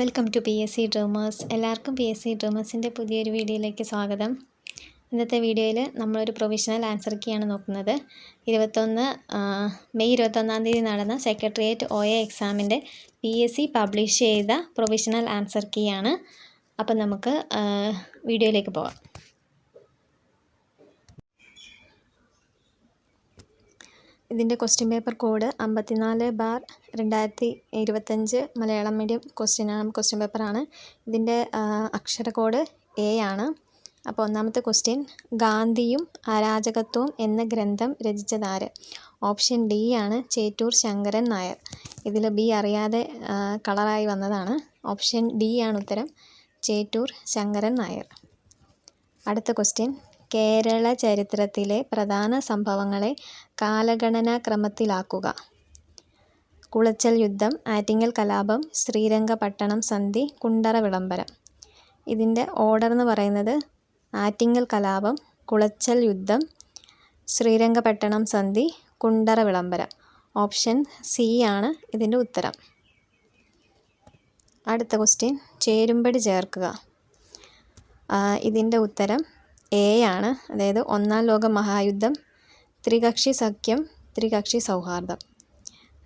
Welcome to P S C dreamers. എല്ലാവർക്കും P S C ഡ്രീമേഴ്സിന്റെ പുതിയൊരു വീഡിയോയിലേക്ക് സ്വാഗതം. ഇന്നത്തെ വീഡിയോയിൽ നമ്മളൊരു പ്രൊവിഷണൽ ആൻസർ കീയാണ് നോക്കുന്നത്. ഇരുപത്തൊന്ന് മെയ് ഇരുപത്തൊന്നാം തീയതി നടന്ന സെക്രട്ടേറിയറ്റ് ഒ എ എക്സാമിന്റെ പി എസ് സി പബ്ലിഷ് ചെയ്ത പ്രൊവിഷണൽ ആൻസർ കീയാണ് അപ്പം നമുക്ക് വീഡിയോയിലേക്ക് പോകാം ഇതിന്റെ ക്വസ്റ്റ്യൻ പേപ്പർ കോഡ് അമ്പത്തിനാല് ബാർ രണ്ടായിരത്തി ഇരുപത്തഞ്ച് മലയാളം മീഡിയം ക്വസ്റ്റ്യൻ ക്വസ്റ്റ്യൻ പേപ്പറാണ് ഇതിന്റെ അക്ഷര കോഡ് എ ആണ്. അപ്പോൾ ഒന്നാമത്തെ ക്വസ്റ്റ്യൻ ഗാന്ധിയും അരാജകത്വവും എന്ന ഗ്രന്ഥം രചിച്ചതാര്? ഓപ്ഷൻ ഡി ആണ് ചേറ്റൂർ ശങ്കരൻ നായർ. ഇതിൽ ബി അറിയാതെ കളറായി വന്നതാണ്. ഓപ്ഷൻ ഡി ആണ് ഉത്തരം ചേറ്റൂർ ശങ്കരൻ നായർ. അടുത്ത ക്വസ്റ്റ്യൻ കേരള ചരിത്രത്തിലെ പ്രധാന സംഭവങ്ങളെ കാലഗണനാക്രമത്തിലാക്കുക കുളച്ചൽ യുദ്ധം ആറ്റിങ്ങൽ കലാപം ശ്രീരംഗപട്ടണം സന്ധി കുണ്ടറ വിളംബരം. ഇതിന്റെ ഓർഡർ എന്ന് പറയുന്നത് ആറ്റിങ്ങൽ കലാപം കുളച്ചൽ യുദ്ധം ശ്രീരംഗപട്ടണം സന്ധി കുണ്ടറ വിളംബരം. ഓപ്ഷൻ സി ആണ് ഇതിന്റെ ഉത്തരം. അടുത്ത ക്വസ്റ്റ്യൻ ചേരുമ്പടി ചേർക്കുക. ഇതിന്റെ ഉത്തരം എ ആണ്. അതായത് ഒന്നാം ലോക മഹായുദ്ധം ത്രികക്ഷി സഖ്യം ത്രികക്ഷി സൗഹാർദ്ദം.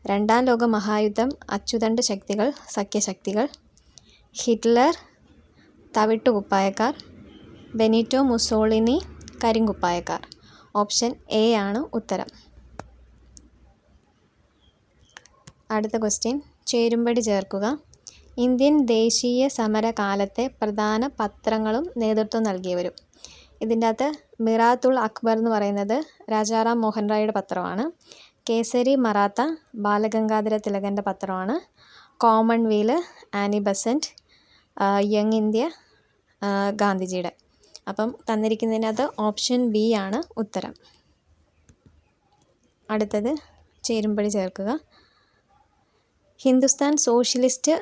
രണ്ടാം ലോക മഹായുദ്ധം അച്ചുതണ്ട് ശക്തികൾ സഖ്യശക്തികൾ. ഹിറ്റ്ലർ തവിട്ടുകുപ്പായക്കാർ. ബെനിറ്റോ മുസോളിനി കരിങ്കുപ്പായക്കാർ. ഓപ്ഷൻ എ ആണ് ഉത്തരം. അടുത്ത ക്വസ്റ്റ്യൻ. ചേരുംപടി ചേർക്കുക. ഇന്ത്യൻ ദേശീയ സമരകാലത്തെ പ്രധാന പത്രങ്ങളും നേതൃത്വം നൽകിയവരും. ഇതിന്റെ അകത്ത് മിറാത്തുൾ അക്ബർ എന്ന് പറയുന്നത് രാജാറാം മോഹൻ റായിയുടെ പത്രമാണ്. കേസരി മറാത്ത ബാലഗംഗാധര തിലകന്റെ പത്രമാണ്. Commonweal Annie Besant Young India ഗാന്ധിജിയുടെ. അപ്പം തന്നിരിക്കുന്നതിനകത്ത് ഓപ്ഷൻ ബി ആണ് ഉത്തരം. അടുത്തത് ചേരുംപടി ചേർക്കുക. Hindustan Socialist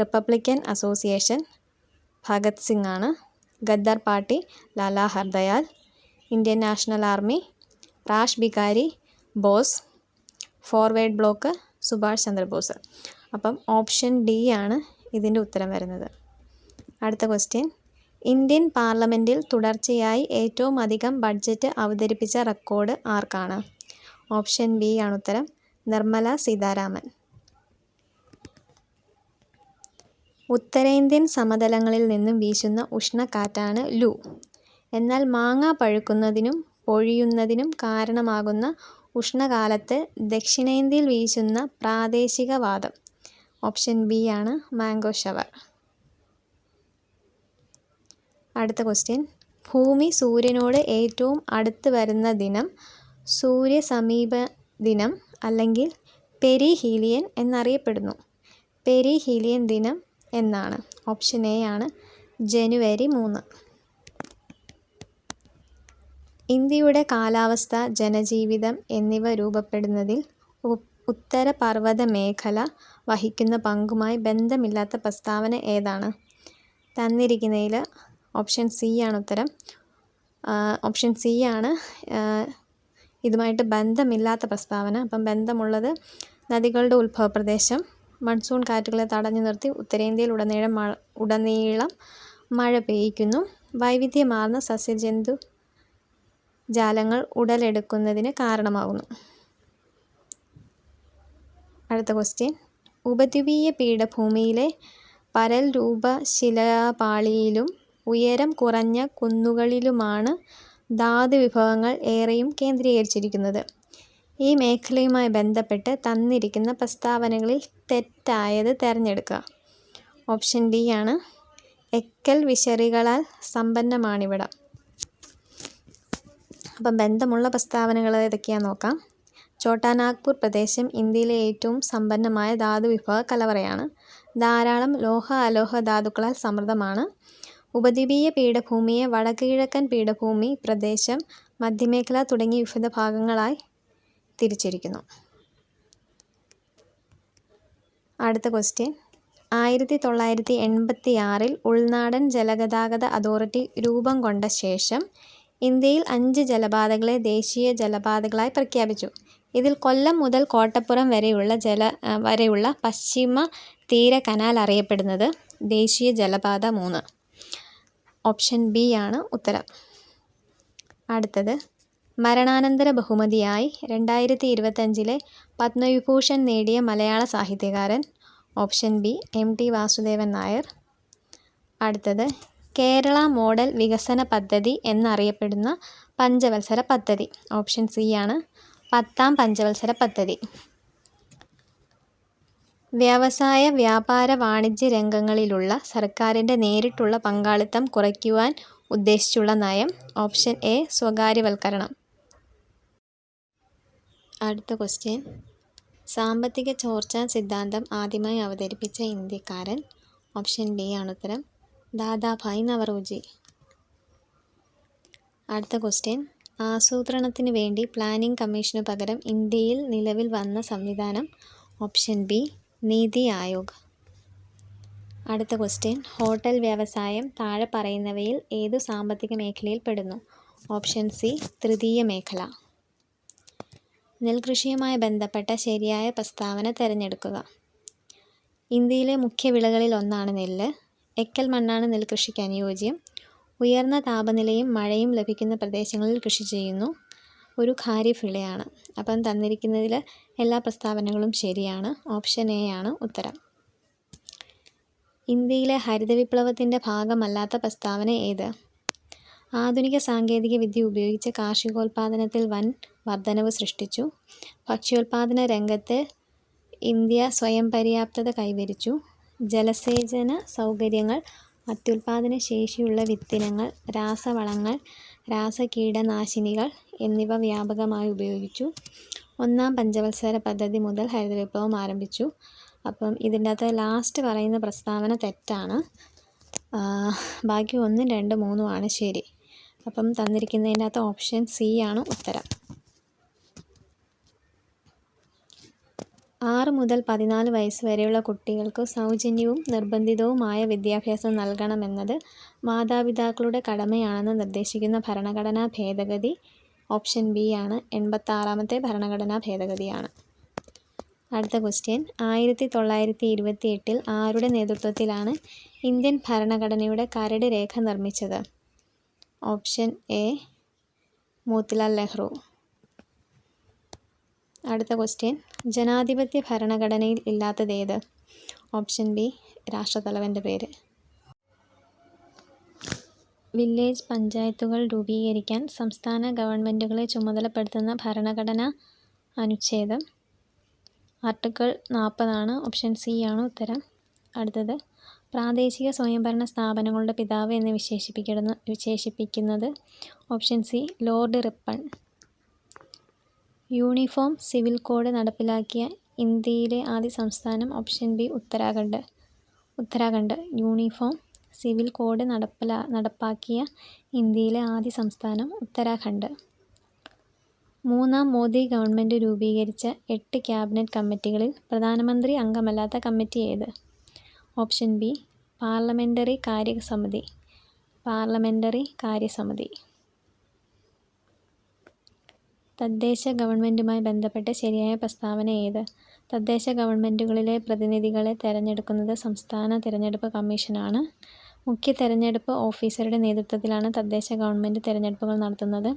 Republican Association Bhagat Singh ആണ്. Ghadar Party Lala Hardayal Indian National Army Rash Bihari Bose Forward Bloc Subhash Chandrabose. അപ്പം ഓപ്ഷൻ ഡി ആണ് ഇതിന്റെ ഉത്തരം വരുന്നത്. അടുത്ത ക്വസ്റ്റ്യൻ. ഇന്ത്യൻ പാർലമെന്റിൽ തുടർച്ചയായി ഏറ്റവും അധികം ബഡ്ജറ്റ് അവതരിപ്പിച്ച റെക്കോർഡ് ആർക്കാണ്? ഓപ്ഷൻ ബി ആണ് ഉത്തരം നിർമ്മല സീതാരാമൻ. ഉത്തരേന്ത്യൻ സമതലങ്ങളിൽ നിന്നും വീശുന്ന ഉഷ്ണക്കാറ്റാണ് ലു. എന്നാൽ മാങ്ങ പഴുക്കുന്നതിനും പൊഴിയുന്നതിനും കാരണമാകുന്ന ഉഷ്ണകാലത്ത് ദക്ഷിണേന്ത്യയിൽ വീശുന്ന പ്രാദേശിക വാദം. ഓപ്ഷൻ ബി ആണ് മാംഗോ ഷവർ. അടുത്ത ക്വസ്റ്റ്യൻ. ഭൂമി സൂര്യനോട് ഏറ്റവും അടുത്ത് വരുന്ന ദിനം സൂര്യസമീപ ദിനം അല്ലെങ്കിൽ പെരിഹീലിയൻ എന്നറിയപ്പെടുന്നു. പെരിഹീലിയൻ ദിനം എന്നാണ്. ഓപ്ഷൻ എ ആണ്. ജനുവരി മൂന്ന്. ഇന്ത്യയുടെ കാലാവസ്ഥ ജനജീവിതം എന്നിവ രൂപപ്പെടുന്നതിൽ ഉത്തര പർവത മേഖല വഹിക്കുന്ന പങ്കുമായി ബന്ധമില്ലാത്ത പ്രസ്താവന ഏതാണ്? തന്നിരിക്കുന്നതിൽ ഓപ്ഷൻ സി ആണ് ഉത്തരം. ഓപ്ഷൻ സി ആണ്. ഇതുമായിട്ട് ബന്ധമില്ലാത്ത പ്രസ്താവന. അപ്പം ബന്ധമുള്ളത് നദികളുടെ ഉത്ഭവപ്രദേശം മൺസൂൺ കാറ്റുകളെ തടഞ്ഞു നിർത്തി ഉത്തരേന്ത്യയിൽ ഉടനീളം മഴ ഉടനീളം മഴ പെയ്യിക്കുന്നു. വൈവിധ്യമാർന്ന സസ്യജന്തു ജാലങ്ങൾ ഉടലെടുക്കുന്നതിന് കാരണമാകുന്നു. അടുത്ത ക്വസ്റ്റ്യൻ ഉപദ്വീപീയ പീഠഭൂമിയിലെ പരൽ രൂപ ശിലാപാളിയിലും ഉയരം കുറഞ്ഞ കുന്നുകളിലുമാണ് ധാതു വിഭവങ്ങൾ ഏറെയും കേന്ദ്രീകരിച്ചിരിക്കുന്നത്. ഈ മേഖലയുമായി ബന്ധപ്പെട്ട് തന്നിരിക്കുന്ന പ്രസ്താവനകളിൽ തെറ്റായത് തിരഞ്ഞെടുക്കുക. ഓപ്ഷൻ ഡി ആണ്. എക്കൽ വിശറികളാൽ സമ്പന്നമാണിവിടം. അപ്പം ബന്ധമുള്ള പ്രസ്താവനകൾ ഏതൊക്കെയാണെന്ന് നോക്കാം. ചോട്ടാനാഗ്പൂർ പ്രദേശം ഇന്ത്യയിലെ ഏറ്റവും സമ്പന്നമായ ധാതു വിഭവ കലവറയാണ്. ധാരാളം ലോഹ അലോഹ ധാതുക്കളാൽ സമൃദ്ധമാണ്. ഉപദ്വീപീയ പീഠഭൂമിയെ വടക്കു കിഴക്കൻ പീഠഭൂമി പ്രദേശം മധ്യമേഖല തുടങ്ങിയ വിവിധ ഭാഗങ്ങളായി തിരിച്ചിരിക്കുന്നു. അടുത്ത ക്വസ്റ്റ്യൻ ആയിരത്തി തൊള്ളായിരത്തി എൺപത്തി ആറിൽ ഉൾനാടൻ ജലഗതാഗത അതോറിറ്റി രൂപം കൊണ്ട ശേഷം ഇന്ത്യയിൽ അഞ്ച് ജലപാതകളെ ദേശീയ ജലപാതകളായി പ്രഖ്യാപിച്ചു. ഇതിൽ കൊല്ലം മുതൽ കോട്ടപ്പുറം വരെയുള്ള ജല വരെയുള്ള പശ്ചിമ തീര കനാൽ അറിയപ്പെടുന്നത് ദേശീയ ജലപാത മൂന്ന്. ഓപ്ഷൻ ബി ആണ് ഉത്തരം. അടുത്തത്. മരണാനന്തര ബഹുമതിയായി രണ്ടായിരത്തി ഇരുപത്തഞ്ചിലെ പത്മവിഭൂഷൺ നേടിയ മലയാള സാഹിത്യകാരൻ option B M T Vasudevan Nair. അടുത്തത് കേരള മോഡൽ വികസന പദ്ധതി എന്നറിയപ്പെടുന്ന പഞ്ചവത്സര പദ്ധതി. ഓപ്ഷൻ സി ആണ് പത്താം പഞ്ചവത്സര പദ്ധതി. വ്യവസായ വ്യാപാര വാണിജ്യ രംഗങ്ങളിലുള്ള സർക്കാരിന്റെ നേരിട്ടുള്ള പങ്കാളിത്തം കുറയ്ക്കുവാൻ ഉദ്ദേശിച്ചുള്ള നയം ഓപ്ഷൻ എ സ്വകാര്യവൽക്കരണം. അടുത്ത ക്വസ്റ്റ്യൻ സാമ്പത്തിക ചോർച്ചാ സിദ്ധാന്തം ആദ്യമായി അവതരിപ്പിച്ച ഇന്ത്യക്കാരൻ ഓപ്ഷൻ ഡി ആണ് ഉത്തരം. ദാദാഭായ് നവറോജി. അടുത്ത ക്വസ്റ്റ്യൻ ആസൂത്രണത്തിന് വേണ്ടി പ്ലാനിംഗ് കമ്മീഷന് പകരം ഇന്ത്യയിൽ നിലവിൽ വന്ന സംവിധാനം ഓപ്ഷൻ ബി നീതി ആയോഗ്. അടുത്ത ക്വസ്റ്റ്യൻ ഹോട്ടൽ വ്യവസായം താഴെ പറയുന്നവയിൽ ഏതു സാമ്പത്തിക മേഖലയിൽ പെടുന്നു? ഓപ്ഷൻ സി തൃതീയ മേഖല. നെൽകൃഷിയുമായി ബന്ധപ്പെട്ട ശരിയായ പ്രസ്താവന തിരഞ്ഞെടുക്കുക. ഇന്ത്യയിലെ മുഖ്യ വിളകളിൽ ഒന്നാണ് നെല്ല്. എക്കൽ മണ്ണാണ് നെൽകൃഷിക്ക് അനുയോജ്യം. ഉയർന്ന താപനിലയും മഴയും ലഭിക്കുന്ന പ്രദേശങ്ങളിൽ കൃഷി ചെയ്യുന്നു. ഒരു ഖാരിഫ് വിളയാണ്. അപ്പം തന്നിരിക്കുന്നതിൽ എല്ലാ പ്രസ്താവനകളും ശരിയാണ്. ഓപ്ഷൻ എ ആണ് ഉത്തരം. ഇന്ത്യയിലെ ഹരിത വിപ്ലവത്തിന്റെ ഭാഗമല്ലാത്ത പ്രസ്താവന ഏത്? ആധുനിക സാങ്കേതിക വിദ്യ ഉപയോഗിച്ച് കാർഷികോൽപാദനത്തിൽ വൻ വർധനവ് സൃഷ്ടിച്ചു. ഭക്ഷ്യോൽപാദന രംഗത്ത് ഇന്ത്യ സ്വയം പര്യാപ്തത കൈവരിച്ചു. ജലസേചന സൗകര്യങ്ങൾ അത്യുൽപാദന ശേഷിയുള്ള വിത്തിനങ്ങൾ രാസവളങ്ങൾ രാസകീടനാശിനികൾ എന്നിവ വ്യാപകമായി ഉപയോഗിച്ചു. ഒന്നാം പഞ്ചവത്സര പദ്ധതി മുതൽ ഹരിത വിപ്ലവം ആരംഭിച്ചു. അപ്പം ഇതിന്റെ അകത്ത് ലാസ്റ്റ് പറയുന്ന പ്രസ്താവന തെറ്റാണ്. ബാക്കി ഒന്നും രണ്ട് മൂന്നുമാണ് ശരി. അപ്പം തന്നിരിക്കുന്നതിന്റെ അകത്ത് ഓപ്ഷൻ സി ആണ് ഉത്തരം. ആറ് മുതൽ പതിനാല് വയസ്സ് വരെയുള്ള കുട്ടികൾക്ക് സൗജന്യവും നിർബന്ധിതവുമായ വിദ്യാഭ്യാസം നൽകണമെന്നത് മാതാപിതാക്കളുടെ കടമയാണെന്ന് നിർദ്ദേശിക്കുന്ന ഭരണഘടനാ ഭേദഗതി ഓപ്ഷൻ ബി ആണ്. എൺപത്താറാമത്തെ ഭരണഘടനാ ഭേദഗതിയാണ്. അടുത്ത ക്വസ്റ്റ്യൻ. ആയിരത്തി തൊള്ളായിരത്തി ഇരുപത്തി എട്ടിൽ ആരുടെ നേതൃത്വത്തിലാണ് ഇന്ത്യൻ ഭരണഘടനയുടെ കരട് രേഖ നിർമ്മിച്ചത്? Option A Motilal Nehru. അടുത്ത ക്വസ്റ്റ്യൻ ജനാധിപത്യ ഭരണഘടനയിൽ ഇല്ലാത്തതേത് ഓപ്ഷൻ ബി രാഷ്ട്രത്തലവന്റെ പേര്. വില്ലേജ് പഞ്ചായത്തുകൾ രൂപീകരിക്കാൻ സംസ്ഥാന ഗവൺമെന്റുകളെ ചുമതലപ്പെടുത്തുന്ന ഭരണഘടന അനുച്ഛേദം. ആർട്ടിക്കിൾ നാൽപ്പതാണ് ഓപ്ഷൻ സി ആണ് ഉത്തരം. അടുത്തത് പ്രാദേശിക സ്വയംഭരണ സ്ഥാപനങ്ങളുടെ പിതാവ് എന്ന് വിശേഷിപ്പിക്കുന്ന വിശേഷിപ്പിക്കുന്നത് option C Lord Ripon. Uniform civil code നടപ്പിലാക്കിയ ഇന്ത്യയിലെ ആദ്യ സംസ്ഥാനം option B Uttarakhand. Uttarakhand. Uniform civil code നടപ്പിലാ നടപ്പാക്കിയ ഇന്ത്യയിലെ ആദ്യ സംസ്ഥാനം ഉത്തരാഖണ്ഡ്. മൂന്നാം മോദി ഗവൺമെന്റ് രൂപീകരിച്ച എട്ട് ക്യാബിനറ്റ് കമ്മിറ്റികളിൽ പ്രധാനമന്ത്രി അംഗമല്ലാത്ത കമ്മിറ്റി ഏത്? ഓപ്ഷൻ ബി പാർലമെന്ററി കാര്യസമിതി. പാർലമെന്ററി കാര്യസമിതി. തദ്ദേശ ഗവൺമെന്റുമായി ബന്ധപ്പെട്ട ശരിയായ പ്രസ്താവന ഏത്? തദ്ദേശ ഗവൺമെന്റുകളിലെ പ്രതിനിധികളെ തിരഞ്ഞെടുക്കുന്നത് സംസ്ഥാന തിരഞ്ഞെടുപ്പ് കമ്മീഷനാണ്. മുഖ്യ തിരഞ്ഞെടുപ്പ് ഓഫീസറുടെ നേതൃത്വത്തിലാണ് തദ്ദേശ ഗവൺമെന്റ് തിരഞ്ഞെടുപ്പുകൾ നടത്തുന്നത്.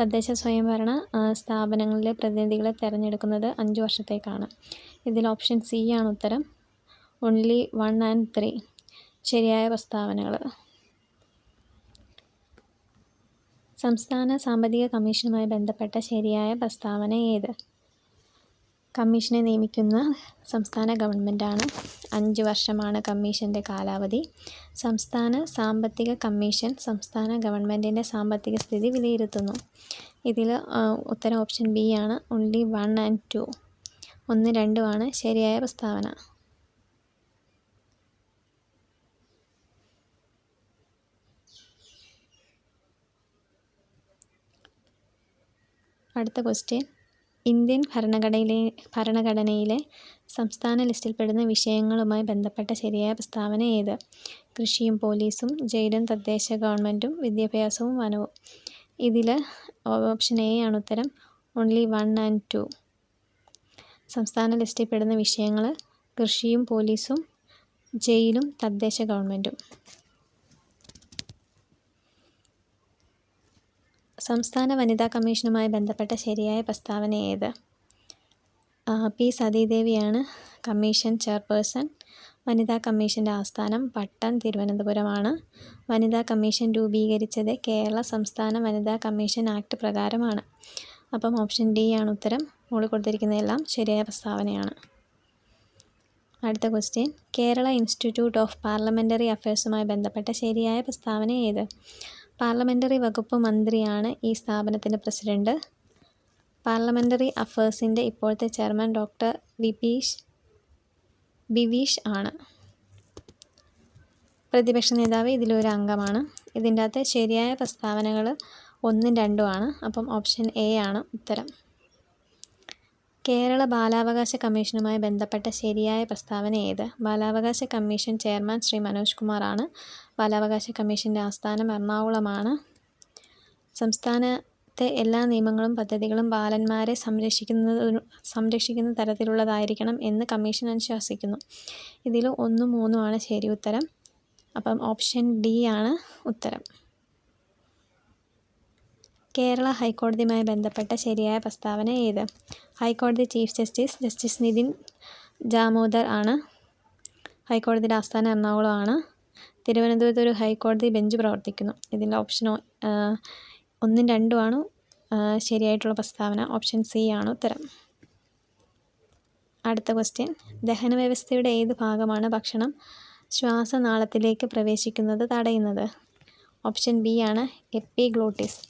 തദ്ദേശ സ്വയംഭരണ സ്ഥാപനങ്ങളിലെ പ്രതിനിധികളെ തിരഞ്ഞെടുക്കുന്നത് അഞ്ച് വർഷത്തേക്കാണ്. ഇതിൽ ഓപ്ഷൻ സി ആണ് ഉത്തരം. ഓൺലി വൺ ആൻഡ് ത്രീ ശരിയായ പ്രസ്താവനകൾ. സംസ്ഥാന സാമ്പത്തിക കമ്മീഷനുമായി ബന്ധപ്പെട്ട ശരിയായ പ്രസ്താവന ഏത്? കമ്മീഷനെ നിയമിക്കുന്ന സംസ്ഥാന ഗവൺമെന്റാണ് അഞ്ച് വർഷമാണ് കമ്മീഷന്റെ കാലാവധി. സംസ്ഥാന സാമ്പത്തിക കമ്മീഷൻ സംസ്ഥാന ഗവൺമെന്റിന്റെ സാമ്പത്തിക സ്ഥിതി വിലയിരുത്തുന്നു. ഇതിൽ ഉത്തരം ഓപ്ഷൻ ബി ആണ്. ഓൺലി വൺ ആൻഡ് ടു ഒന്ന് രണ്ടുമാണ് ശരിയായ പ്രസ്താവന. അടുത്ത ക്വസ്റ്റ്യൻ ഇന്ത്യൻ ഭരണഘടനയിലെ ഭരണഘടനയിലെ സംസ്ഥാന ലിസ്റ്റിൽപ്പെടുന്ന വിഷയങ്ങളുമായി ബന്ധപ്പെട്ട ശരിയായ പ്രസ്താവന ഏത്? കൃഷിയും പോലീസും ജയിലും തദ്ദേശ ഗവൺമെന്റും വിദ്യാഭ്യാസവും വനവും. ഇതിൽ ഓപ്ഷൻ എ ആണ് ഉത്തരം. ഓൺലി വൺ ആൻഡ് ടു സംസ്ഥാന ലിസ്റ്റിൽപ്പെടുന്ന വിഷയങ്ങൾ കൃഷിയും പോലീസും ജയിലും തദ്ദേശ ഗവൺമെന്റും സംസ്ഥാന വനിതാ കമ്മീഷനുമായി ബന്ധപ്പെട്ട ശരിയായ പ്രസ്താവന ഏത്? പി സതീദേവിയാണ് കമ്മീഷൻ ചെയർപേഴ്സൺ. വനിതാ കമ്മീഷന്റെ ആസ്ഥാനം പട്ടം തിരുവനന്തപുരമാണ്. വനിതാ കമ്മീഷൻ രൂപീകരിച്ചത് കേരള സംസ്ഥാന വനിതാ കമ്മീഷൻ ആക്ട് പ്രകാരമാണ്. അപ്പം ഓപ്ഷൻ ഡി ആണ് ഉത്തരം. മുകളിൽ കൊടുത്തിരിക്കുന്നതെല്ലാം ശരിയായ പ്രസ്താവനയാണ്. അടുത്ത question. Kerala Institute of Parliamentary അഫയേഴ്സുമായി ബന്ധപ്പെട്ട ശരിയായ പ്രസ്താവന ഏത്? പാർലമെന്ററി വകുപ്പ് മന്ത്രിയാണ് ഈ സ്ഥാപനത്തിന്റെ പ്രസിഡന്റ്. പാർലമെന്ററി അഫേഴ്സിന്റെ ഇപ്പോഴത്തെ ചെയർമാൻ ഡോക്ടർ വിപീഷ് ബിവീഷ് ആണ്. പ്രതിപക്ഷ നേതാവ് ഇതിലൊരു അംഗമാണ്. ഇതിന്റെ അകത്ത് ശരിയായ പ്രസ്താവനകൾ ഒന്നും രണ്ടുമാണ് അപ്പം ഓപ്ഷൻ എ ആണ് ഉത്തരം. കേരള ബാലാവകാശ കമ്മീഷനുമായി ബന്ധപ്പെട്ട ശരിയായ പ്രസ്താവന ഏത്? ബാലാവകാശ കമ്മീഷൻ ചെയർമാൻ ശ്രീ മനോജ് കുമാറാണ്. ബാലാവകാശ കമ്മീഷന്റെ ആസ്ഥാനം എറണാകുളമാണ്. സംസ്ഥാനത്തെ എല്ലാ നിയമങ്ങളും പദ്ധതികളും ബാലന്മാരെ സംരക്ഷിക്കുന്നത് സംരക്ഷിക്കുന്ന തരത്തിലുള്ളതായിരിക്കണം എന്ന് കമ്മീഷൻ അനുശാസിക്കുന്നു. ഇതിൽ ഒന്നും മൂന്നുമാണ് ശരി ഉത്തരം. അപ്പം ഓപ്ഷൻ ഡി ആണ് ഉത്തരം. കേരള ഹൈക്കോടതിയുമായി ബന്ധപ്പെട്ട ശരിയായ പ്രസ്താവന ഏത്? ഹൈക്കോടതി chief justice justice Nitin Damodar ആണ്. ഹൈക്കോടതിയുടെ ആസ്ഥാനം എറണാകുളമാണ് തിരുവനന്തപുരത്ത് ഒരു ഹൈക്കോടതി ബെഞ്ച് പ്രവർത്തിക്കുന്നു. ഇതിന്റെ ഓപ്ഷൻ ഒന്നും രണ്ടുമാണ് ശരിയായിട്ടുള്ള പ്രസ്താവന ഓപ്ഷൻ സി ആണ് ഉത്തരം. അടുത്ത ക്വസ്റ്റ്യൻ. ദഹന വ്യവസ്ഥയുടെ ഏത് ഭാഗമാണ് ഭക്ഷണം ശ്വാസനാളത്തിലേക്ക് പ്രവേശിക്കുന്നത് തടയുന്നത്? ഓപ്ഷൻ ബി ആണ് എപ്പിഗ്ലോട്ടിസ്.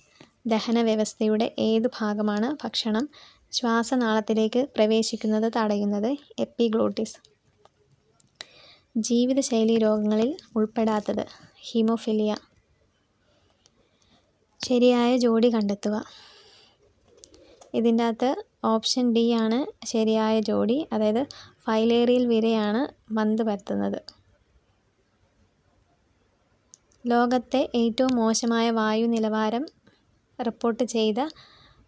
ദഹന വ്യവസ്ഥയുടെ ഏത് ഭാഗമാണ് ഭക്ഷണം? ശ്വാസനാളത്തിലേക്ക് പ്രവേശിക്കുന്നത് തടയുന്നത് എപ്പിഗ്ലോട്ടിസ്. ജീവിതശൈലി രോഗങ്ങളിൽ ഉൾപ്പെടാത്തത് ഹീമോഫിലിയ. ശരിയായ ജോഡി കണ്ടെത്തുക. ഇതിന്റെ അകത്ത് ഓപ്ഷൻ ഡി ആണ് ശരിയായ ജോഡി അതായത് ഫൈലേറിയൽ വിരയാണ് മന്ത് പരത്തുന്നത്. ലോകത്തെ ഏറ്റവും മോശമായ വായു നിലവാരം റിപ്പോർട്ട് ചെയ്ത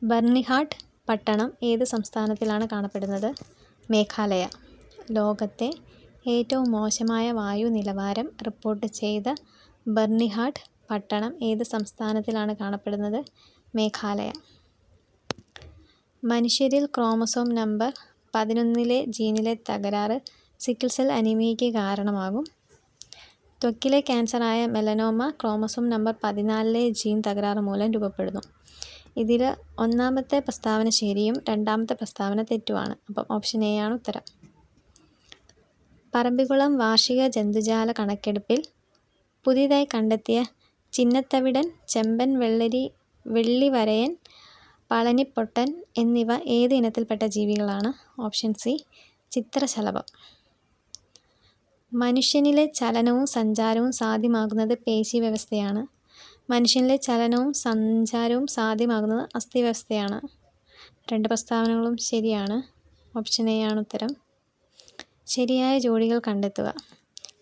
ബർണിഹാട്ട് പട്ടണം ഏത് സംസ്ഥാനത്തിലാണ് കാണപ്പെടുന്നത്? മേഘാലയ. ലോകത്തെ ഏറ്റവും മോശമായ വായു നിലവാരം റിപ്പോർട്ട് ചെയ്ത ബർണിഹാട്ട് പട്ടണം ഏത് സംസ്ഥാനത്തിലാണ് കാണപ്പെടുന്നത്? മേഘാലയ. മനുഷ്യരിൽ ക്രോമസോം നമ്പർ പതിനൊന്നിലെ ജീനിലെ തകരാറ് സിക്കിൾ സെൽ അനീമിയയ്ക്ക് കാരണമാകും. ത്വക്കിലെ ക്യാൻസറായ മെലനോമ ക്രോമസോം നമ്പർ പതിനാലിലെ ജീൻ തകരാറ് മൂലം രൂപപ്പെടുന്നു. ഇതിൽ ഒന്നാമത്തെ പ്രസ്താവന ശരിയും രണ്ടാമത്തെ പ്രസ്താവന തെറ്റുമാണ്. അപ്പം ഓപ്ഷൻ എ ആണ് ഉത്തരം. പറമ്പിക്കുളം വാർഷിക ജന്തുജാല കണക്കെടുപ്പിൽ പുതിയതായി കണ്ടെത്തിയ ചിന്നത്തവിടൻ ചെമ്പൻ വെള്ളരി വെള്ളിവരയൻ പളനിപ്പൊട്ടൻ എന്നിവ ഏത് ഇനത്തിൽപ്പെട്ട ജീവികളാണ്? ഓപ്ഷൻ സി ചിത്രശലഭം. മനുഷ്യനിലെ ചലനവും സഞ്ചാരവും സാധ്യമാകുന്നത് പേശി വ്യവസ്ഥയാണ് മനുഷ്യനിലെ ചലനവും സഞ്ചാരവും സാധ്യമാകുന്നത് അസ്ഥി വ്യവസ്ഥയാണ് രണ്ട് പ്രസ്താവനകളും ശരിയാണ്. ഓപ്ഷൻ എ ആണ് ഉത്തരം. ശരിയായ ജോഡികൾ കണ്ടെത്തുക.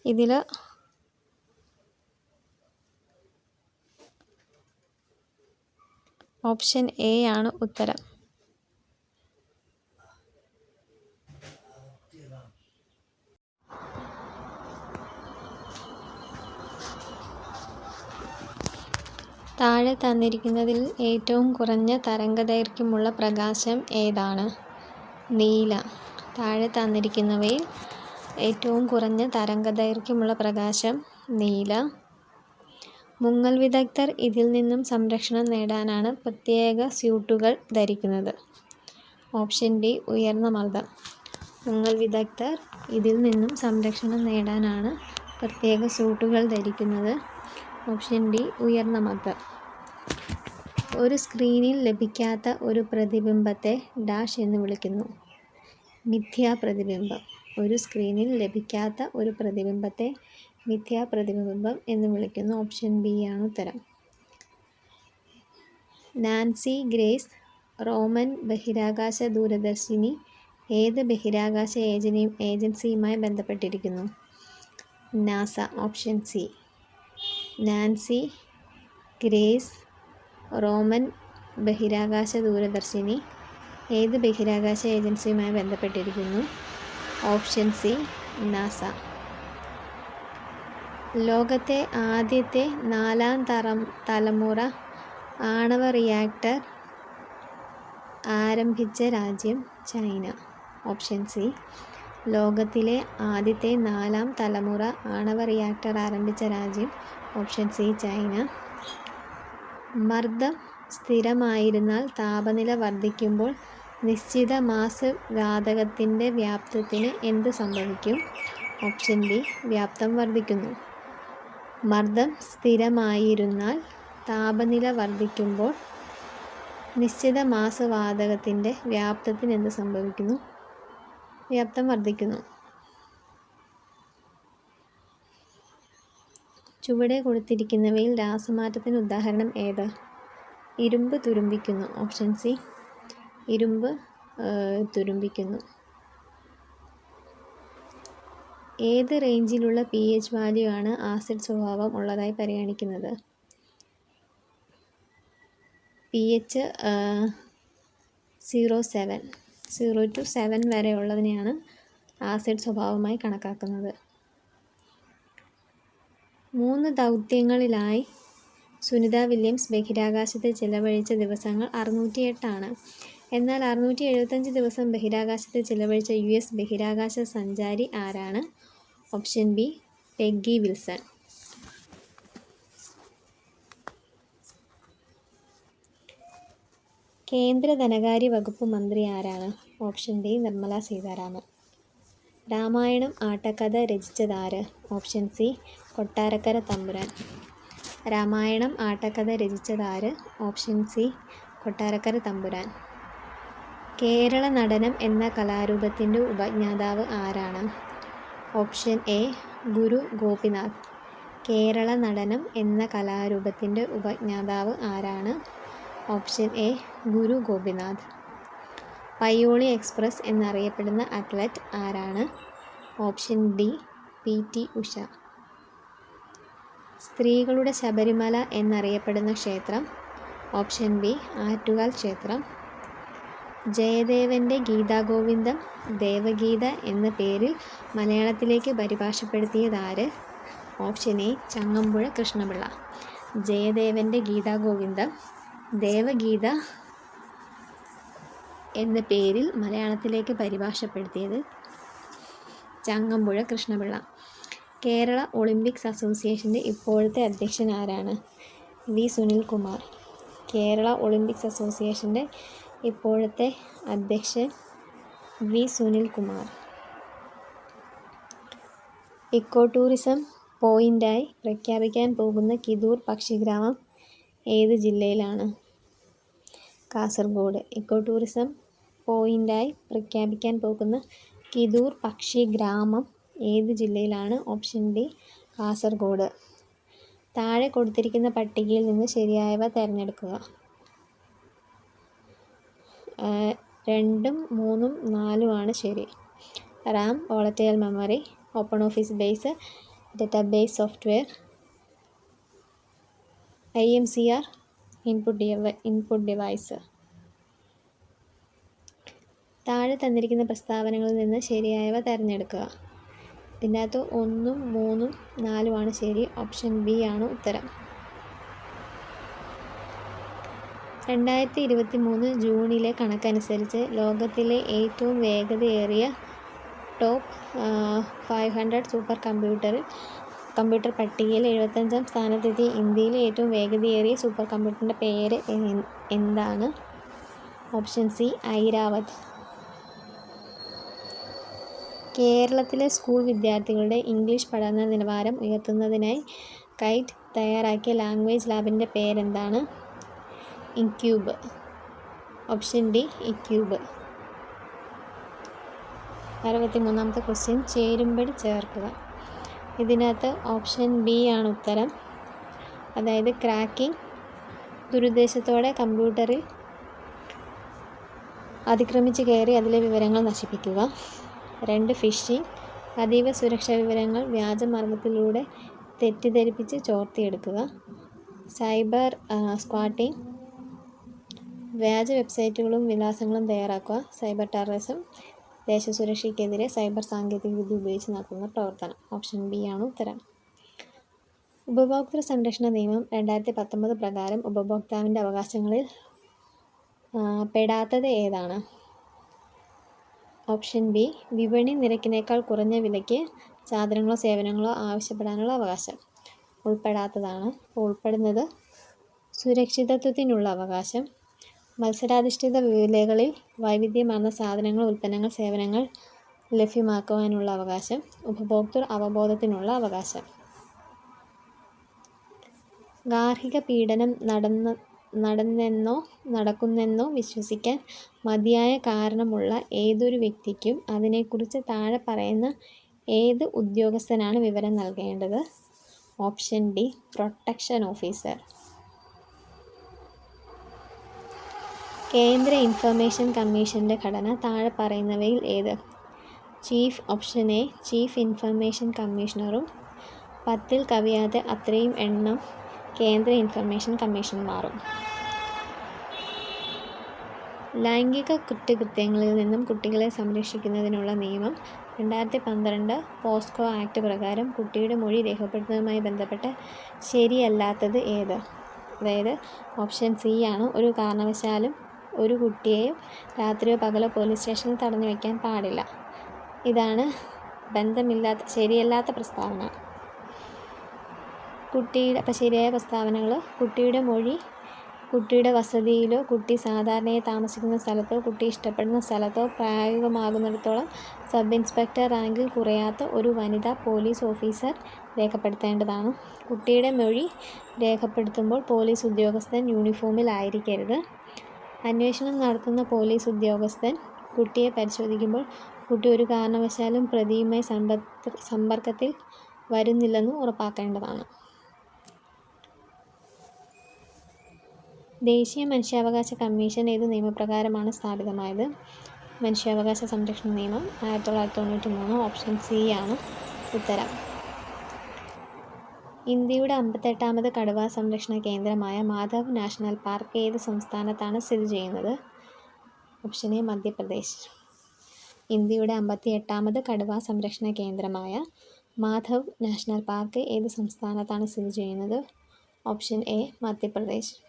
ഇതിൽ ഓപ്ഷൻ എ ആണ് ഉത്തരം. താഴെ തന്നിരിക്കുന്നതിൽ ഏറ്റവും കുറഞ്ഞ തരംഗദൈർഘ്യമുള്ള പ്രകാശം ഏതാണ്? നീല. താഴെ തന്നിരിക്കുന്നവയിൽ ഏറ്റവും കുറഞ്ഞ തരംഗദൈർഘ്യമുള്ള പ്രകാശം നീല. മുങ്ങൽ വിദഗ്ധർ ഇതിൽ നിന്നും സംരക്ഷണം നേടാനാണ് പ്രത്യേക സ്യൂട്ടുകൾ ധരിക്കുന്നത്. ഓപ്ഷൻ ഡി ഉയർന്ന മർദ്ദം. മുങ്ങൽ വിദഗ്ധർ ഇതിൽ നിന്നും സംരക്ഷണം നേടാനാണ് പ്രത്യേക സ്യൂട്ടുകൾ ധരിക്കുന്നത്. ഓപ്ഷൻ ഡി ഉയർന്ന മർദ്ദം ഒരു സ്ക്രീനിൽ ലഭിക്കാത്ത ഒരു പ്രതിബിംബത്തെ ഡാഷ് എന്ന് വിളിക്കുന്നു. മിഥ്യാപ്രതിബിംബം. ഒരു സ്ക്രീനിൽ ലഭിക്കാത്ത ഒരു പ്രതിബിംബത്തെ മിഥ്യാപ്രതിബിംബം എന്ന് വിളിക്കുന്നു. ഓപ്ഷൻ ബി ആണ് ഉത്തരം. നാൻസി ഗ്രേസ് റോമൻ ബഹിരാകാശ ദൂരദർശിനി ഏത് ബഹിരാകാശ ഏജനിയും ഏജൻസിയുമായി ബന്ധപ്പെട്ടിരിക്കുന്നു? NASA. Option C. Nancy Grace Roman ബഹിരാകാശ ദൂരദർശിനി ഏത് ബഹിരാകാശ ഏജൻസിയുമായി ബന്ധപ്പെട്ടിരിക്കുന്നു? Option C NASA. ലോകത്തെ ആദ്യത്തെ നാലാം തറം തലമുറ ആണവ റിയാക്ടർ ആരംഭിച്ച രാജ്യം ചൈന. ഓപ്ഷൻ സി ലോകത്തിലെ ആദ്യത്തെ നാലാം തലമുറ ആണവ റിയാക്ടർ ആരംഭിച്ച രാജ്യം ഓപ്ഷൻ സി ചൈന. മർദ്ദം സ്ഥിരമായിരുന്നാൽ താപനില വർദ്ധിക്കുമ്പോൾ നിശ്ചിത മാസ് വാതകത്തിന്റെ വ്യാപ്തത്തിന് എന്ത് സംഭവിക്കും? ഓപ്ഷൻ ബി വ്യാപ്തം വർദ്ധിക്കുന്നു. മർദ്ദം സ്ഥിരമായിരുന്നാൽ താപനില വർദ്ധിക്കുമ്പോൾ നിശ്ചിത മാസ വാതകത്തിന്റെ വ്യാപ്തത്തിന് എന്ത് സംഭവിക്കുന്നു? വ്യാപ്തം വർദ്ധിക്കുന്നു. ചുവടെ കൊടുത്തിരിക്കുന്നവയിൽ രാസമാറ്റത്തിന് ഉദാഹരണം ഏത്? ഇരുമ്പ് തുരുമ്പിക്കുന്നു. ഓപ്ഷൻ സി ഇരുമ്പ് തുരുമ്പിക്കുന്നു. ഏത് റേഞ്ചിലുള്ള പി എച്ച് വാല്യൂ ആണ് ആസിഡ് സ്വഭാവം ഉള്ളതായി പരിഗണിക്കുന്നത്? P H zero seven. Zero to seven വരെ ഉള്ളതിനെയാണ് ആസിഡ് സ്വഭാവമായി കണക്കാക്കുന്നത്. മൂന്ന് ദൗത്യങ്ങളിലായി സുനിത വില്യംസ് ബഹിരാകാശത്ത് ചിലവഴിച്ച ദിവസങ്ങൾ അറുന്നൂറ്റിയെട്ടാണ്. എന്നാൽ അറുന്നൂറ്റി എഴുപത്തഞ്ച് ദിവസം ബഹിരാകാശത്ത് ചിലവഴിച്ച യു എസ് ബഹിരാകാശ സഞ്ചാരി ആരാണ്? Option B Peggy Wilson. കേന്ദ്ര ധനകാര്യ വകുപ്പ് മന്ത്രി ആരാണ്? Option D Nirmala Sitharaman. Ramayanam Attakatha രചിച്ചതാര് ഓപ്ഷൻ സി കൊട്ടാരക്കര തമ്പുരാൻ. രാമായണം ആട്ടക്കഥ രചിച്ചതാര്? ഓപ്ഷൻ സി കൊട്ടാരക്കര തമ്പുരാൻ. കേരള നടനം എന്ന കലാരൂപത്തിന്റെ ഉപജ്ഞാതാവ് ആരാണ്? Option A Guru Gopinath. Kerala Natanam എന്ന കലാരൂപത്തിന്റെ ഉപജ്ഞാതാവ് ആരാണ്? Option A Guru Gopinath. Payyoli Express എന്നറിയപ്പെടുന്ന അത്ലറ്റ് ആരാണ്? Option D P T Usha. സ്ത്രീകളുടെ ശബരിമല എന്നറിയപ്പെടുന്ന ക്ഷേത്രം ഓപ്ഷൻ ബി ആറ്റുകാൽ ക്ഷേത്രം. ജയദേവന്റെ ഗീതാഗോവിന്ദം ദേവഗീത എന്ന പേരിൽ മലയാളത്തിലേക്ക് പരിഭാഷപ്പെടുത്തിയതാര്? Option A Changampuzha Krishnapillai. ജയദേവന്റെ Geetha Govindam Devageetha എന്ന പേരിൽ മലയാളത്തിലേക്ക് പരിഭാഷപ്പെടുത്തിയത് ചങ്ങമ്പുഴ കൃഷ്ണപിള്ള. കേരള ഒളിമ്പിക്സ് അസോസിയേഷന്റെ ഇപ്പോഴത്തെ അധ്യക്ഷൻ ആരാണ്? വി. സുനിൽ കുമാർ. കേരള ഒളിമ്പിക്സ് അസോസിയേഷന്റെ ഇപ്പോഴത്തെ അധ്യക്ഷൻ V. Sunil Kumar. Eco tourism പോയിന്റായി പ്രഖ്യാപിക്കാൻ പോകുന്ന കിദൂർ പക്ഷിഗ്രാമം ഏത് ജില്ലയിലാണ്? കാസർഗോഡ്. ഇക്കോ ടൂറിസം പോയിന്റായി പ്രഖ്യാപിക്കാൻ പോകുന്ന കിദൂർ പക്ഷി ഗ്രാമം ഏത് ജില്ലയിലാണ് ഓപ്ഷൻ ഡി കാസർഗോഡ്? താഴെ കൊടുത്തിരിക്കുന്ന പട്ടികയിൽ നിന്ന് ശരിയായവ തിരഞ്ഞെടുക്കുക. രണ്ടും മൂന്നും നാലുമാണ് ശരി. RAM volatile memory open office base database software I M C R input input device. താഴെ തന്നിരിക്കുന്ന പ്രസ്താവനകളിൽ നിന്ന് ശരിയായവ തിരഞ്ഞെടുക്കുക. ഇതിന്റെ അകത്ത് ഒന്നും മൂന്നും നാലുമാണ് ശരി. ഓപ്ഷൻ ബി ആണ് ഉത്തരം. രണ്ടായിരത്തി ഇരുപത്തി മൂന്ന് ജൂണിലെ കണക്കനുസരിച്ച് ലോകത്തിലെ ഏറ്റവും വേഗതയേറിയ ടോപ്പ് ഫൈവ് ഹൺഡ്രഡ് സൂപ്പർ കമ്പ്യൂട്ടറിൽ കമ്പ്യൂട്ടർ പട്ടികയിൽ എഴുപത്തഞ്ചാം സ്ഥാനത്തെത്തിയ ഇന്ത്യയിലെ ഏറ്റവും വേഗതയേറിയ സൂപ്പർ കമ്പ്യൂട്ടറിന്റെ പേര് എന്താണ്? Option C Airawat. കേരളത്തിലെ സ്കൂൾ വിദ്യാർത്ഥികളുടെ ഇംഗ്ലീഷ് പഠന നിലവാരം ഉയർത്തുന്നതിനായി കൈറ്റ് തയ്യാറാക്കിയ ലാംഗ്വേജ് ലാബിന്റെ പേരെന്താണ്? ഇക്യൂബ് ഓപ്ഷൻ ഡി ഇക്യൂബ് അറുപത്തി മൂന്നാമത്തെ ക്വസ്റ്റ്യൻ ചേരുമ്പടി ചേർക്കുക. ഇതിനകത്ത് ഓപ്ഷൻ ബി ആണ് ഉത്തരം. അതായത് ക്രാക്കിംഗ് ദുരുദ്ദേശത്തോടെ കമ്പ്യൂട്ടറിൽ അതിക്രമിച്ച് കയറി അതിലെ വിവരങ്ങൾ നശിപ്പിക്കുക. രണ്ട് ഫിഷിംഗ് അതീവ സുരക്ഷാ വിവരങ്ങൾ വ്യാജമാർഗത്തിലൂടെ തെറ്റിദ്ധരിപ്പിച്ച് ചോർത്തിയെടുക്കുക. സൈബർ സ്ക്വാട്ടിംഗ് വ്യാജ വെബ്സൈറ്റുകളും വിലാസങ്ങളും തയ്യാറാക്കുക. സൈബർ ടെററിസം ദേശസുരക്ഷയ്ക്കെതിരെ സൈബർ സാങ്കേതികവിദ്യ ഉപയോഗിച്ച് നടത്തുന്ന പ്രവർത്തനം. ഓപ്ഷൻ ബി ആണ് ഉത്തരം. ഉപഭോക്തൃ സംരക്ഷണ നിയമം രണ്ടായിരത്തി പത്തൊമ്പത് പ്രകാരം ഉപഭോക്താവിന്റെ അവകാശങ്ങളിൽ പെടാത്തത് ഏതാണ്? ഓപ്ഷൻ ബി വിപണി നിരക്കിനേക്കാൾ കുറഞ്ഞ വിലയ്ക്ക് സാധനങ്ങളോ സേവനങ്ങളോ ആവശ്യപ്പെടാനുള്ള അവകാശം. ഉൾപ്പെടാത്തതാണ്. ഉൾപ്പെടുന്നത് സുരക്ഷിതത്വത്തിനുള്ള അവകാശം. മത്സരാധിഷ്ഠിത വിലകളിൽ വൈവിധ്യമാർന്ന സാധനങ്ങൾ ഉൽപ്പന്നങ്ങൾ സേവനങ്ങൾ ലഭ്യമാക്കുവാനുള്ള അവകാശം. ഉപഭോക്തൃ അവബോധത്തിനുള്ള അവകാശം. ഗാർഹിക പീഡനം നടന്ന നടന്നെന്നോ നടക്കുന്നെന്നോ വിശ്വസിക്കാൻ മതിയായ കാരണമുള്ള ഏതൊരു വ്യക്തിക്കും അതിനെക്കുറിച്ച് താഴെ പറയുന്ന ഏത് ഉദ്യോഗസ്ഥനാണ് വിവരം നൽകേണ്ടത്? Option D protection officer. കേന്ദ്ര ഇൻഫർമേഷൻ കമ്മീഷന്റെ ഘടന താഴെ പറയുന്നവയിൽ ഏത്? Chief option A chief information കമ്മീഷണറും. പത്തിൽ കവിയാതെ അത്രയും എണ്ണം കേന്ദ്ര ഇൻഫർമേഷൻ കമ്മീഷണർമാരും ലൈംഗിക കുറ്റകൃത്യങ്ങളിൽ നിന്നും കുട്ടികളെ സംരക്ഷിക്കുന്നതിനുള്ള നിയമം രണ്ടായിരത്തി പന്ത്രണ്ട് പോസ്കോ ആക്ട് പ്രകാരം കുട്ടിയുടെ മൊഴി രേഖപ്പെടുത്തുന്നതുമായി ബന്ധപ്പെട്ട് ശരിയല്ലാത്തത് ഏത്? അതായത് ഓപ്ഷൻ സി ആണ്. ഒരു കാരണവശാലും ഒരു കുട്ടിയെയും രാത്രിയോ പകലോ പോലീസ് സ്റ്റേഷനിൽ തടഞ്ഞു വയ്ക്കാൻ പാടില്ല. ഇതാണ് ബന്ധമില്ലാത്ത ശരിയല്ലാത്ത പ്രസ്താവന. കുട്ടിയുടെ അപ്പം ശരിയായ പ്രസ്താവനകൾ കുട്ടിയുടെ മൊഴി കുട്ടിയുടെ വസതിയിലോ കുട്ടി സാധാരണയായി താമസിക്കുന്ന സ്ഥലത്തോ കുട്ടി ഇഷ്ടപ്പെടുന്ന സ്ഥലത്തോ പ്രായോഗികമാകുന്നിടത്തോളം സബ് ഇൻസ്പെക്ടർ റാങ്കിൽ കുറയാത്ത ഒരു വനിതാ പോലീസ് ഓഫീസർ രേഖപ്പെടുത്തേണ്ടതാണ്. കുട്ടിയുടെ മൊഴി രേഖപ്പെടുത്തുമ്പോൾ പോലീസ് ഉദ്യോഗസ്ഥൻ യൂണിഫോമിലായിരിക്കരുത് അന്വേഷണം നടത്തുന്ന പോലീസ് ഉദ്യോഗസ്ഥൻ കുട്ടിയെ പരിശോധിക്കുമ്പോൾ കുട്ടി ഒരു കാരണവശാലും പ്രതിയുമായി സമ്പർക്കത്തിൽ വരുന്നില്ലെന്ന് ഉറപ്പാക്കേണ്ടതാണ്. ദേശീയ മനുഷ്യാവകാശ കമ്മീഷൻ ഏത് നിയമപ്രകാരമാണ് സ്ഥാപിതമായത്? മനുഷ്യാവകാശ സംരക്ഷണ നിയമം ആയിരത്തി തൊള്ളായിരത്തി തൊണ്ണൂറ്റി മൂന്ന് ഓപ്ഷൻ സി ആണ് ഉത്തരം. ഇന്ത്യയുടെ അമ്പത്തെട്ടാമത് കടുവ സംരക്ഷണ കേന്ദ്രമായ മാധവ് നാഷണൽ പാർക്ക് ഏത് സംസ്ഥാനത്താണ് സ്ഥിതി ചെയ്യുന്നത്? Option A Madhya Pradesh. ഇന്ത്യയുടെ അമ്പത്തി എട്ടാമത് കടുവ സംരക്ഷണ കേന്ദ്രമായ മാധവ് നാഷണൽ പാർക്ക് ഏത് സംസ്ഥാനത്താണ് സ്ഥിതി ചെയ്യുന്നത്? Option A Madhya Pradesh.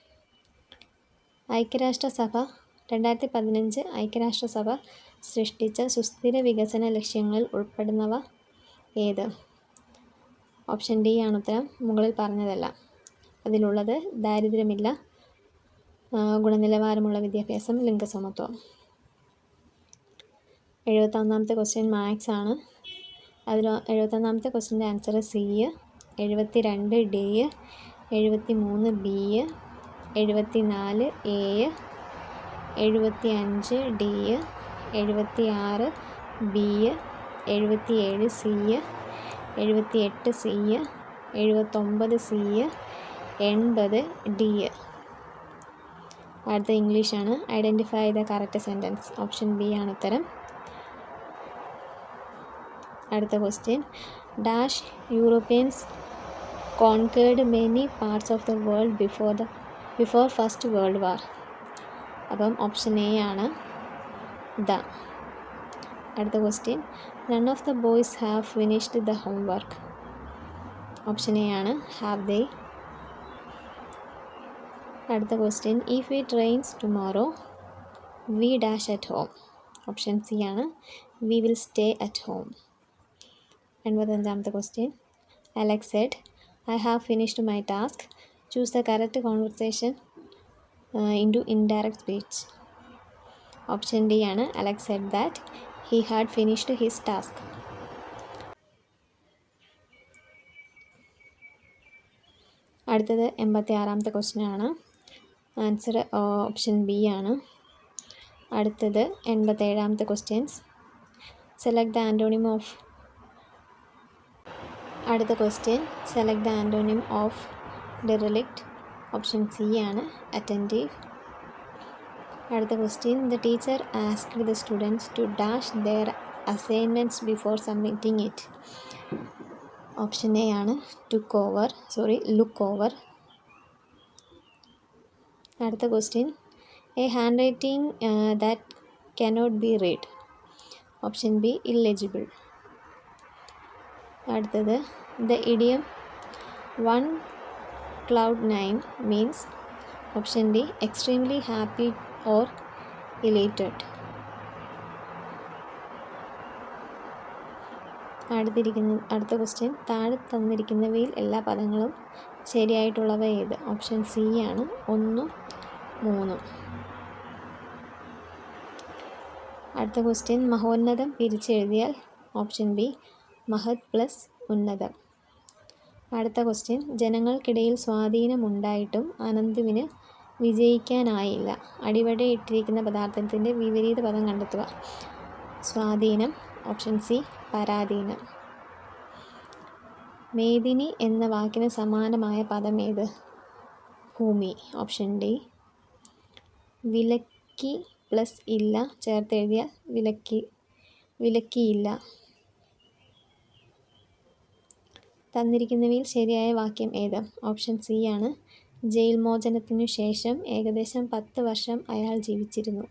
ഐക്യരാഷ്ട്രസഭ രണ്ടായിരത്തി പതിനഞ്ച് ഐക്യരാഷ്ട്രസഭ സൃഷ്ടിച്ച സുസ്ഥിര വികസന ലക്ഷ്യങ്ങളിൽ ഉൾപ്പെടുന്നവ ഏത്? ഓപ്ഷൻ ഡി ആണ് ഉത്തരം. മുകളിൽ പറഞ്ഞതെല്ലാം. അതിലുള്ളത് ദാരിദ്ര്യമില്ല ഗുണനിലവാരമുള്ള വിദ്യാഭ്യാസം ലിംഗസമത്വം. എഴുപത്തൊന്നാമത്തെ ക്വസ്റ്റ്യൻ മാത്സ് ആണ്. അതിൽ എഴുപത്തൊന്നാമത്തെ ക്വസ്റ്റ്യന്റെ ആൻസർ സി എഴുപത്തി രണ്ട് ഡി എഴുപത്തി മൂന്ന് ബി എഴുപത്തി നാല് എ എഴുപത്തി അഞ്ച് ഡി എഴുപത്തി ആറ് ബി എഴുപത്തി ഏഴ് സി എഴുപത്തി എട്ട് സി എഴുപത്തൊമ്പത് സി എൺപത് ഡി. അടുത്ത ഇംഗ്ലീഷാണ്. Identify the correct sentence option B ആണ് ഉത്തരം. അടുത്ത question dash Europeans conquered many parts of the world before the before first world war അപ്പം ഓപ്ഷൻ എ ആണ് ദ അടുത്ത question none of the boys have finished the homework option A ആണ് have they അടുത്ത question if we trains tomorrow we dash at home option C ആണ് we will stay at home എൺപത്തഞ്ചാമത്തെ question Alex said I have finished my task choose the correct conversation into indirect speech option D ആണ്. Alex said that he had finished his task അടുത്തത് എൺപത്തി ആറാമത്തെ question ആണ്. Answer option B ആണ്. അടുത്തത് എൺപത്തേഴാമത്തെ questions select the antonym of അടുത്ത question select the antonym of derelict option C ആണ് attentive അടുത്ത question the teacher asked the students to dash their assignments before submitting it option A ആണ് took over sorry look over അടുത്ത question a handwriting that cannot be read option B illegible അടുത്തത് the idiom one cloud nine means option D extremely happy or elated. അടുത്തിരിക്കുന്ന അടുത്ത question താഴെ തന്നിരിക്കുന്നവയിൽ എല്ലാ പദങ്ങളും ശരിയായിട്ടുള്ളവ ഏത്? ഓപ്ഷൻ സി ആണ്. ഒന്നും മൂന്നും. അടുത്ത ക്വസ്റ്റ്യൻ മഹോന്നതം പിരിച്ചെഴുതിയാൽ ഓപ്ഷൻ ബി മഹത് പ്ലസ് ഉന്നതം. അടുത്ത ക്വസ്റ്റ്യൻ ജനങ്ങൾക്കിടയിൽ സ്വാധീനമുണ്ടായിട്ടും അനന്തുവിന് വിജയിക്കാനായില്ല. അടിവരയിട്ടിരിക്കുന്ന പദാർത്ഥത്തിന്റെ വിപരീത പദം കണ്ടെത്തുക. സ്വാധീനം. Option C പരാധീനം. മേദിനി എന്ന വാക്കിന് സമാനമായ പദം ഏത്? ഭൂമി. ഓപ്ഷൻ ഡി വിലക്കി പ്ലസ് ഇല്ല ചേർത്തെഴുതിയ വിലക്കി വിലക്കിയില്ല. തന്നിരിക്കുന്നവയിൽ ശരിയായ വാക്യം ഏത്? ഓപ്ഷൻ സി ആണ്. ജയിൽ മോചനത്തിനു ശേഷം ഏകദേശം പത്ത് വർഷം അയാൾ ജീവിച്ചിരുന്നു.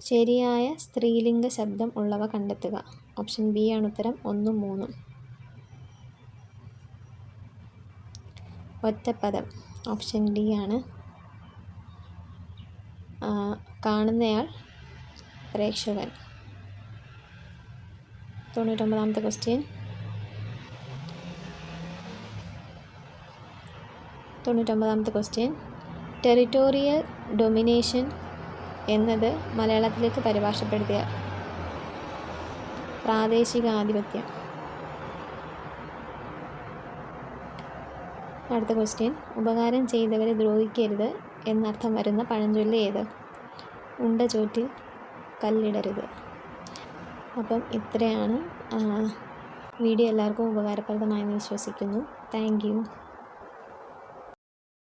ശരിയായ സ്ത്രീലിംഗ ശബ്ദം ഉള്ളവ കണ്ടെത്തുക. ഓപ്ഷൻ ബി ആണ് ഉത്തരം. ഒന്നും മൂന്നും. ഒറ്റപ്പദം ഓപ്ഷൻ ഡി ആണ്. കാണുന്നയാൾ പ്രേക്ഷകൻ. തൊണ്ണൂറ്റൊമ്പതാമത്തെ ക്വസ്റ്റ്യൻ തൊണ്ണൂറ്റൊമ്പതാമത്തെ ക്വസ്റ്റ്യൻ ടെറിറ്റോറിയൽ ഡൊമിനേഷൻ എന്നത് മലയാളത്തിലേക്ക് പരിഭാഷപ്പെടുത്തിയ പ്രാദേശിക ആധിപത്യം. അടുത്ത ക്വസ്റ്റ്യൻ ഉപകാരം ചെയ്തവരെ ദ്രോഹിക്കരുത് എന്നർത്ഥം വരുന്ന പഴഞ്ചൊല്ല് ഏത്? ഉണ്ട ചോറ്റിൽ കല്ലിടരുത്. അപ്പം ഇത്രയാണ്. വീഡിയോ എല്ലാവർക്കും ഉപകാരപ്രദമായെന്ന് വിശ്വസിക്കുന്നു. Thank you.